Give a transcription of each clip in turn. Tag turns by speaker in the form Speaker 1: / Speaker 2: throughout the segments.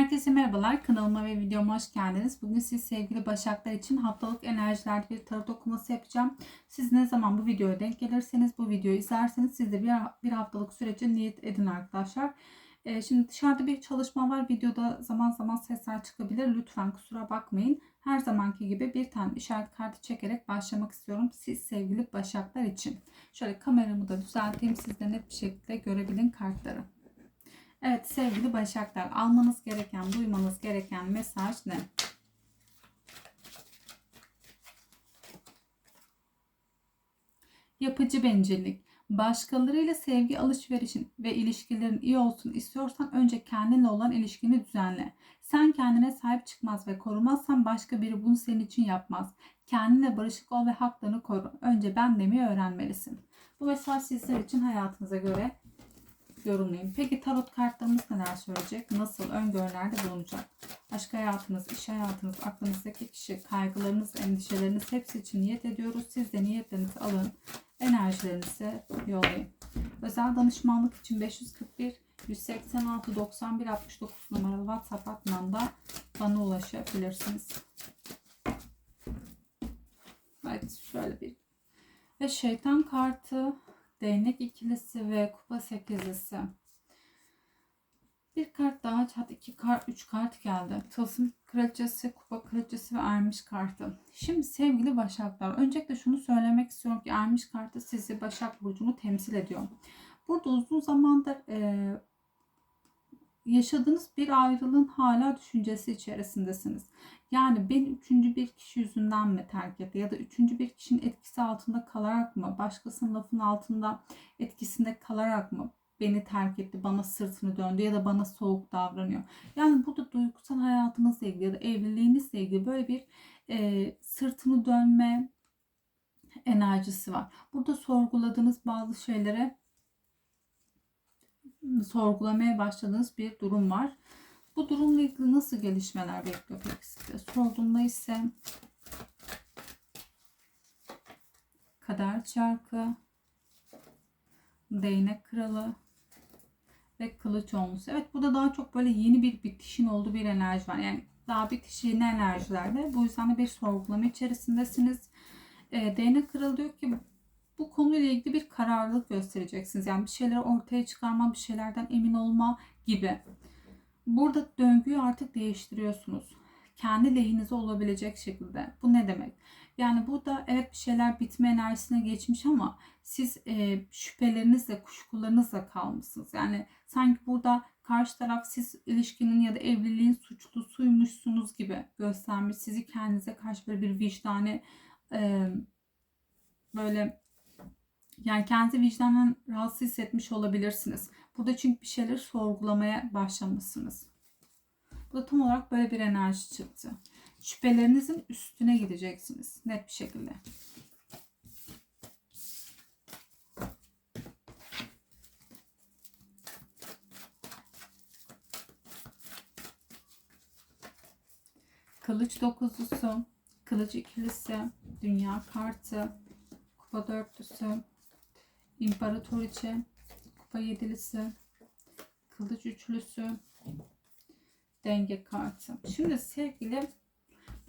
Speaker 1: Herkese merhabalar. Kanalıma ve videoma hoş geldiniz. Bugün siz sevgili Başaklar için haftalık enerjilerde bir tarot okuması yapacağım. Siz ne zaman bu videoya denk gelirseniz bu videoyu izlerseniz siz de bir, bir haftalık sürece niyet edin arkadaşlar. Ee, şimdi dışarıda bir çalışma var. Videoda zaman zaman sesler çıkabilir. Lütfen kusura bakmayın. Her zamanki gibi bir tane işaret kartı çekerek başlamak istiyorum. Siz sevgili Başaklar için. Şöyle kameramı da düzelteyim. Siz de net bir şekilde görebilin kartları. Evet sevgili Başaklar almanız gereken, duymanız gereken mesaj ne? Yapıcı bencillik. Başkalarıyla sevgi alışverişin ve ilişkilerin iyi olsun istiyorsan önce kendinle olan ilişkini düzenle. Sen kendine sahip çıkmaz ve korumazsan başka biri bunu senin için yapmaz. Kendine barışık ol ve haklarını koru. Önce ben demeyi öğrenmelisin. Bu mesaj sizler için hayatınıza göre yorumlayın. Peki tarot kartlarımız neler söyleyecek? Nasıl öngörülerde bulunacak? Aşk hayatınız, iş hayatınız, aklınızdaki kişi, kaygılarınız, endişeleriniz hepsi için niyet ediyoruz. Siz de niyetlerinizi alın. Enerjilerinizi yollayın. Özel danışmanlık için 541 186 91 69 numaralı WhatsApp hattından bana ulaşabilirsiniz. Evet şöyle bir ve şeytan kartı değnek ikilisi ve kupa sekizlisi. Bir kart daha çat iki kart üç kart geldi. Tılsım kraliçesi, kupa kraliçesi ve ermiş kartı. Şimdi sevgili başaklar öncelikle şunu söylemek istiyorum ki ermiş kartı sizi başak burcunu temsil ediyor. Burada uzun zamandır e, yaşadığınız bir ayrılığın hala düşüncesi içerisindesiniz. Yani ben üçüncü bir kişi yüzünden mi terk etti ya da üçüncü bir kişinin etkisi altında kalarak mı başkasının lafın altında etkisinde kalarak mı beni terk etti, bana sırtını döndü ya da bana soğuk davranıyor. Yani burada duygusal hayatınızla ilgili ya da evliliğinizle ilgili böyle bir e, sırtını dönme enerjisi var. Burada sorguladığınız bazı şeylere sorgulamaya başladığınız bir durum var. Bu durumla ilgili nasıl gelişmeler bekliyor peki size? Sorduğumda ise kader çarkı, değnek kralı ve kılıç olmuş. Evet burada daha çok böyle yeni bir bitişin olduğu bir enerji var. Yani daha bitiş yeni enerjilerde. Bu yüzden de bir sorgulama içerisindesiniz. E, değnek kralı diyor ki bu konuyla ilgili bir kararlılık göstereceksiniz. Yani bir şeyleri ortaya çıkarma, bir şeylerden emin olma gibi. Burada döngüyü artık değiştiriyorsunuz. Kendi lehinize olabilecek şekilde. Bu ne demek? Yani burada evet bir şeyler bitme enerjisine geçmiş ama siz e, şüphelerinizle, kuşkularınızla kalmışsınız. Yani sanki burada karşı taraf siz ilişkinin ya da evliliğin suçlusuymuşsunuz gibi göstermiş. Sizi kendinize karşı böyle bir vicdani e, böyle yani kendi vicdanen rahatsız hissetmiş olabilirsiniz. Burada çünkü bir şeyleri sorgulamaya başlamışsınız. Bu da tam olarak böyle bir enerji çıktı. Şüphelerinizin üstüne gideceksiniz. Net bir şekilde. Kılıç dokuzlusu, kılıç ikilisi, dünya kartı, kupa dörtlüsü, imparatoriçe, kupa yedilisi, kılıç üçlüsü, denge kartı. Şimdi sevgili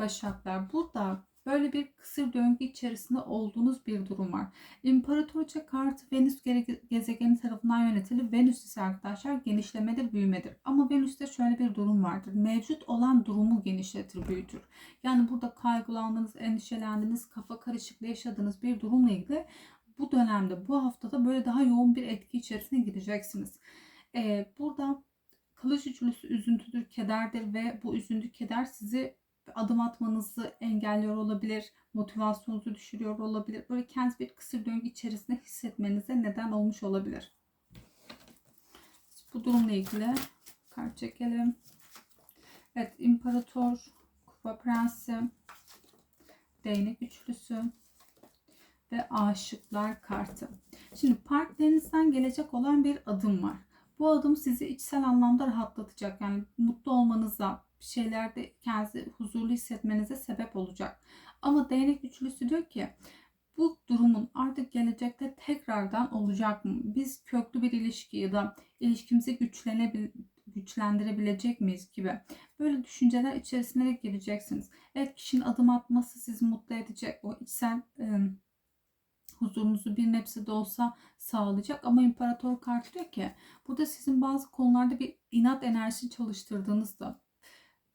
Speaker 1: Başaklar burada böyle bir kısır döngü içerisinde olduğunuz bir durum var. İmparatorça kartı Venüs gezegeni tarafından yönetilir. Venüs ise arkadaşlar genişlemedir, büyümedir. Ama Venüs'te şöyle bir durum vardır. Mevcut olan durumu genişletir, büyütür. Yani burada kaygılandığınız, endişelendiğiniz, kafa karışıklığı yaşadığınız bir durumla ilgili bu dönemde, bu haftada böyle daha yoğun bir etki içerisine gideceksiniz. Ee, burada kılıç üçlüsü üzüntüdür, kederdir ve bu üzüntü, keder sizi adım atmanızı engelliyor olabilir, motivasyonunuzu düşürüyor olabilir. Böyle kendinizi bir kısır döngü içerisinde hissetmenize neden olmuş olabilir. Bu durumla ilgili kart çekelim. Evet, İmparator, Kupa Prensi, Değnek Üçlüsü, ve aşıklar kartı. Şimdi partnerinizden gelecek olan bir adım var. Bu adım sizi içsel anlamda rahatlatacak. Yani mutlu olmanıza, şeylerde kendinizi huzurlu hissetmenize sebep olacak. Ama değnek üçlüsü diyor ki bu durumun artık gelecekte tekrardan olacak mı? Biz köklü bir ilişki ya da ilişkimizi güçlendirebilecek miyiz gibi. Böyle düşünceler içerisine gireceksiniz. Evet kişinin adım atması sizi mutlu edecek. O içsel e, huzurunuzu bir nebze de olsa sağlayacak. Ama imparator kart diyor ki burada sizin bazı konularda bir inat enerjisi çalıştırdığınız da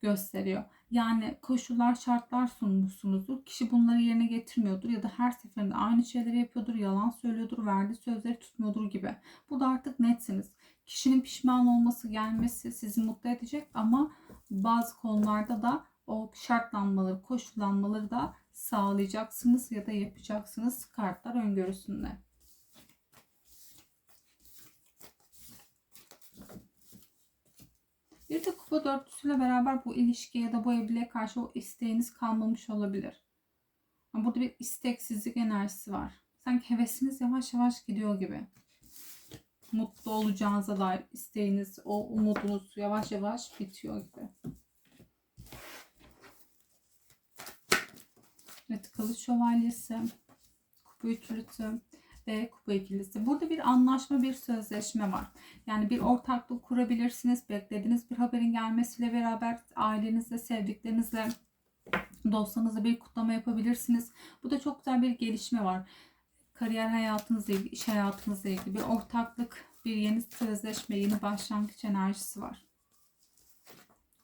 Speaker 1: gösteriyor. Yani koşullar, şartlar sunmuşsunuzdur. Kişi bunları yerine getirmiyordur ya da her seferinde aynı şeyleri yapıyordur, yalan söylüyordur, verdiği sözleri tutmuyordur gibi. Bu da artık netsiniz. Kişinin pişman olması, gelmesi sizi mutlu edecek ama bazı konularda da o şartlanmaları, koşullanmaları da sağlayacaksınız ya da yapacaksınız kartlar öngörüsünde. Bir de kupa dörtlüsüyle beraber bu ilişkiye ya da bu evliliğe karşı o isteğiniz kalmamış olabilir. Burada bir isteksizlik enerjisi var. Sanki hevesiniz yavaş yavaş gidiyor gibi. Mutlu olacağınıza dair isteğiniz, o umudunuz yavaş yavaş bitiyor gibi. Evet, kılıç şövalyesi, kupa üçlüsü ve kupa ikilisi. Burada bir anlaşma, bir sözleşme var. Yani bir ortaklık kurabilirsiniz. Beklediğiniz bir haberin gelmesiyle beraber ailenizle, sevdiklerinizle, dostlarınızla bir kutlama yapabilirsiniz. Bu da çok güzel bir gelişme var. Kariyer hayatınızla ilgili, iş hayatınızla ilgili bir ortaklık, bir yeni sözleşme, yeni başlangıç enerjisi var.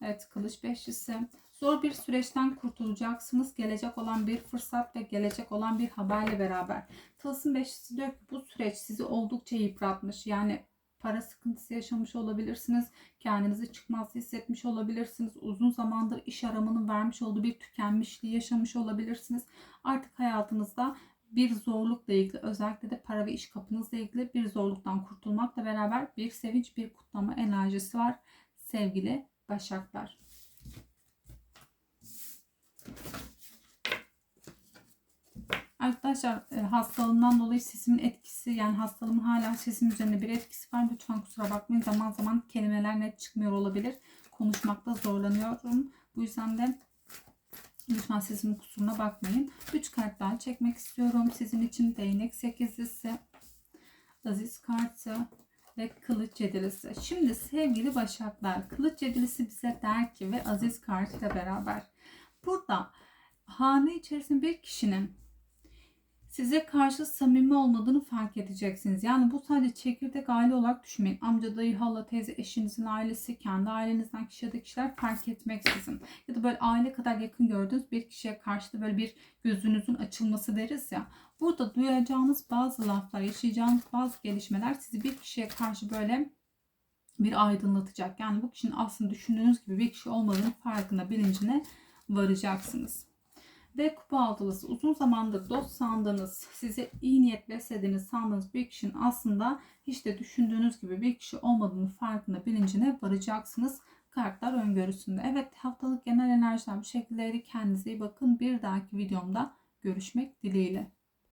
Speaker 1: Evet, kılıç beşlisi. Zor bir süreçten kurtulacaksınız. Gelecek olan bir fırsat ve gelecek olan bir haberle beraber. Tılsım beşlisi diyor ki bu süreç sizi oldukça yıpratmış. Yani para sıkıntısı yaşamış olabilirsiniz. Kendinizi çıkmaz hissetmiş olabilirsiniz. Uzun zamandır iş aramanın vermiş olduğu bir tükenmişliği yaşamış olabilirsiniz. Artık hayatınızda bir zorlukla ilgili özellikle de para ve iş kapınızla ilgili bir zorluktan kurtulmakla beraber bir sevinç, bir kutlama enerjisi var sevgili Başaklar. Arkadaşlar e, hastalığımdan dolayı sesimin etkisi yani hastalığımın hala sesim üzerinde bir etkisi var. Lütfen kusura bakmayın. Zaman zaman kelimeler net çıkmıyor olabilir. Konuşmakta zorlanıyorum. Bu yüzden de lütfen sesimin kusuruna bakmayın. 3 kart daha çekmek istiyorum. Sizin için değnek sekizlisi, aziz kartı ve kılıç yedilisi. Şimdi sevgili başaklar kılıç yedilisi bize der ki ve aziz kartıyla beraber burada hane içerisinde bir kişinin size karşı samimi olmadığını fark edeceksiniz. Yani bu sadece çekirdek aile olarak düşünmeyin. Amca, dayı, hala, teyze, eşinizin ailesi, kendi ailenizden kişi ya da kişiler fark etmeksizin. Ya da böyle aile kadar yakın gördüğünüz bir kişiye karşı da böyle bir gözünüzün açılması deriz ya. Burada duyacağınız bazı laflar, yaşayacağınız bazı gelişmeler sizi bir kişiye karşı böyle bir aydınlatacak. Yani bu kişinin aslında düşündüğünüz gibi bir kişi olmadığını farkına, bilincine varacaksınız. Ve kupa altılısı uzun zamandır dost sandığınız, size iyi niyet beslediğiniz sandığınız bir kişinin aslında hiç de düşündüğünüz gibi bir kişi olmadığını farkına bilincine varacaksınız. Kartlar öngörüsünde. Evet haftalık genel enerjiler bu şekildeydi. Kendinize iyi bakın. Bir dahaki videomda görüşmek dileğiyle.